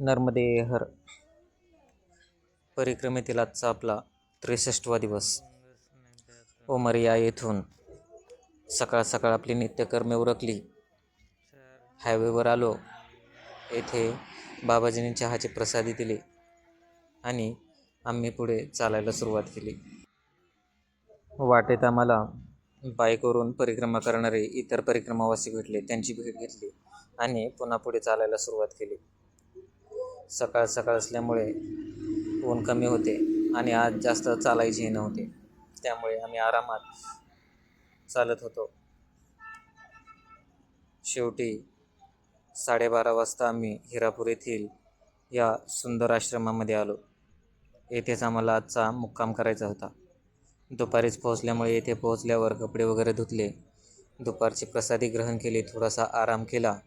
नर्मदे हर. परिक्रमेतील आजचा आपला त्रेसष्टवा दिवस. ओमरिया येथून सकाळ सकाळ आपली नित्यकर्मे उरकली. हायवेवर आलो. येथे बाबाजींनी चहाची प्रसादी दिली आणि आम्ही पुढे चालायला सुरुवात केली. वाटेत आम्हाला बाईकवरून परिक्रमा करणारे इतर परिक्रमावासी भेटले. त्यांची भेट घेतली आणि पुन्हा पुढे चालायला सुरुवात केली. सकाळ सकाळ असल्यामुळे ऊन कमी होते आणि आज जास्त चालायचीही नव्हते. त्यामुळे आम्ही आरामात चालत होतो. शेवटी साडेबारा वाजता आम्ही हिरापूर येथील या सुंदर आश्रमामध्ये आलो. येथेच आम्हाला आजचा मुक्काम करायचा होता. दुपारीच पोहोचल्यामुळे येथे पोहोचल्यावर कपडे वगैरे धुतले. दुपारची प्रसादी ग्रहण केली थोडासा आराम केला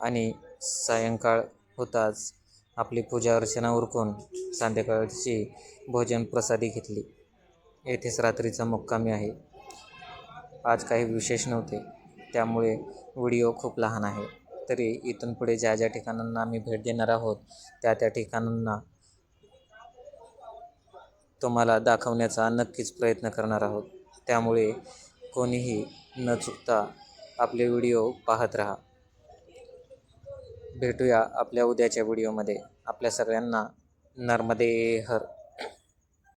आणि सायंकाळ होताच आपली पूजा अर्चना उरकून संध्याकाळची भोजन प्रसादी घेतली. येथेच रात्रीचा मुक्कामी आहे. आज काही विशेष नव्हते. त्यामुळे व्हिडिओ खूप लहान आहे. तरी इथून पुढे ज्या ज्या ठिकाणांना आम्ही भेट देणार आहोत त्या त्या ठिकाणांना तुम्हाला दाखवण्याचा नक्कीच प्रयत्न करणार आहोत. त्यामुळे कोणीही न चुकता आपले व्हिडिओ पाहत राहा. भेटूया आपल्या उद्याच्या व्हिडिओमध्ये आपल्या सगळ्यांना नर्मदे हर